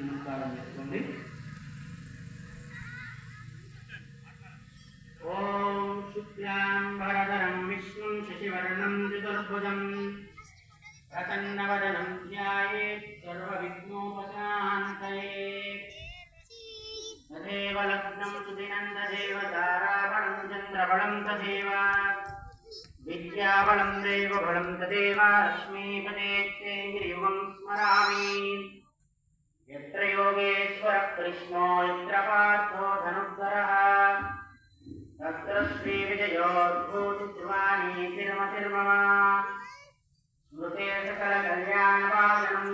నమస్కారం చేసుకోండి। ఓం శుక్లాంబరధరం విష్ణుం శశివర్ణం చతుర్భుజం ప్రసన్నవదనం ధ్యాయేత్ సర్వవిఘ్నోపస तदेव लग्नं सुदिनं तदेव ताराबलं चन्द्रबलं तदेव विद्याबलं देवबलं तदेव लक्ष्मीपदेत्येन्द्रियुगं स्मरामि यत्र योगेश्वरः कृष्णो यत्र पार्थो धनुर्धरः तत्र श्रीविजयोद्भूतिर्वाणी तिर्मतिर्मम स्मृते सकलकल्याणवादनं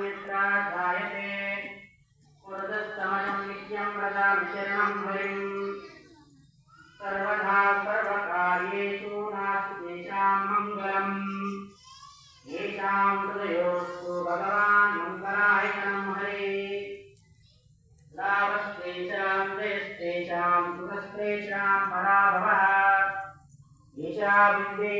तावस्तेषां देस्तेषां सुतस्तेषां पराभवः। ईशाबिन्दे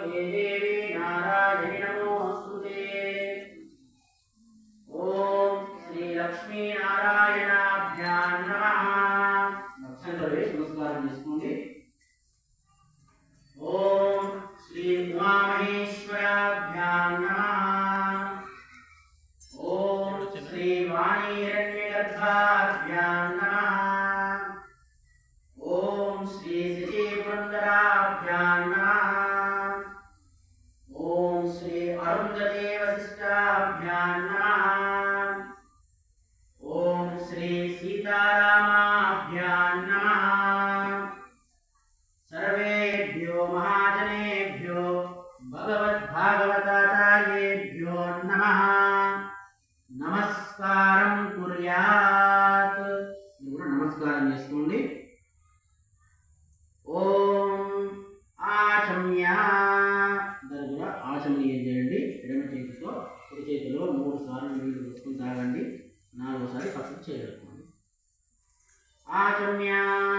त्र्यम्बके देवी नारायणि नमोऽस्तुते ॐ శ్రీలక్ష్మీనారాయణాభ్యాం నమః నక్షత్రవే నమస్కారం చేసుకోండి ఓం శ్రీ ఉమామహేశ్వరాభ్యాం నమః ఓం శ్రీ వాణీరణ్యగర్భాభ్యాం నమః ఓం శ్రీ శశీపురందరాభ్యాం నమః భాగవతాచార్యేభ్యో నమ నమస్కారం కుర్యాత్ కూడా నమస్కారం చేసుకోండి. ఓం ఆచమ్యా। దాని కూడా ఆచమనీయం చేయండి? ఎడమ చేతితో కుడి చేతిలో మూడు సార్లు నీళ్ళు పోసుకుని తాగండి. నాలుగోసారి పక్కకు చేయగలుగుకోండి ఆచమ్యా।